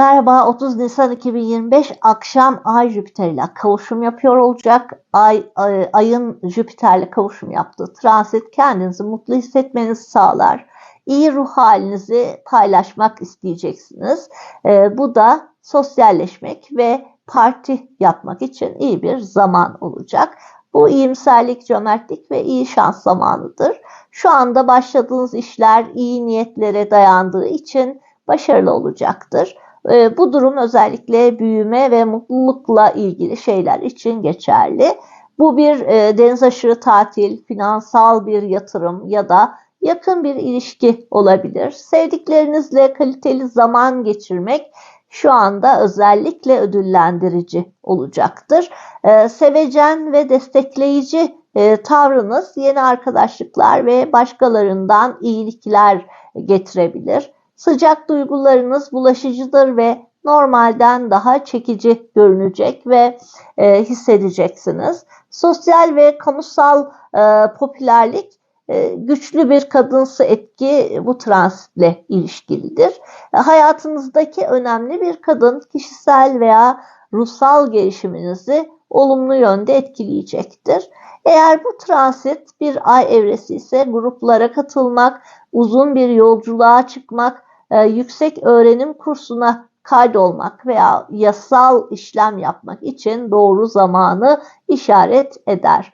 Merhaba 30 Nisan 2025 akşam Ay Jüpiter ile kavuşum yapıyor olacak. Ay, ay ayın Jüpiter'le kavuşum yaptığı transit kendinizi mutlu hissetmenizi sağlar. İyi ruh halinizi paylaşmak isteyeceksiniz. Ee, bu da sosyalleşmek ve parti yapmak için iyi bir zaman olacak. Bu iyimserlik, cömertlik ve iyi şans zamanıdır. Şu anda başladığınız işler iyi niyetlere dayandığı için başarılı olacaktır. Ee, bu durum özellikle büyüme ve mutlulukla ilgili şeyler için geçerli. Bu bir e, deniz aşırı tatil, finansal bir yatırım ya da yakın bir ilişki olabilir. Sevdiklerinizle kaliteli zaman geçirmek şu anda özellikle ödüllendirici olacaktır. Ee, sevecen ve destekleyici e, tavrınız yeni arkadaşlıklar ve başkalarından iyilikler getirebilir. Sıcak duygularınız bulaşıcıdır ve normalden daha çekici görünecek ve e, hissedeceksiniz. Sosyal ve kamusal e, popülerlik e, güçlü bir kadınsı etki bu transitle ilişkilidir. E, hayatınızdaki önemli bir kadın kişisel veya ruhsal gelişiminizi olumlu yönde etkileyecektir. Eğer bu transit bir ay evresi ise gruplara katılmak, uzun bir yolculuğa çıkmak, e, yüksek öğrenim kursuna kaydolmak veya yasal işlem yapmak için doğru zamanı işaret eder.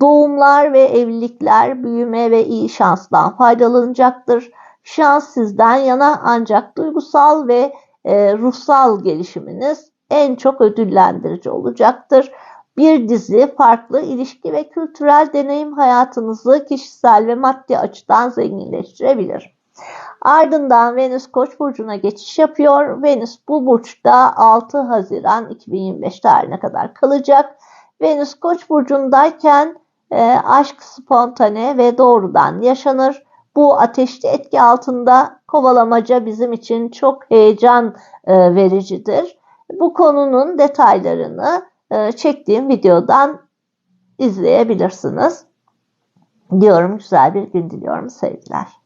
Doğumlar ve evlilikler büyüme ve iyi şanstan faydalanacaktır. Şans sizden yana ancak duygusal ve e, ruhsal gelişiminiz en çok ödüllendirici olacaktır. Bir dizi farklı ilişki ve kültürel deneyim hayatınızı kişisel ve maddi açıdan zenginleştirebilir. Ardından Venüs Koç burcuna geçiş yapıyor. Venüs bu burçta 6 Haziran 2025 tarihine kadar kalacak. Venüs Koç burcundayken e, aşk spontane ve doğrudan yaşanır. Bu ateşli etki altında kovalamaca bizim için çok heyecan e, vericidir. Bu konunun detaylarını e, çektiğim videodan izleyebilirsiniz. Diyorum güzel bir gün diliyorum sevgiler.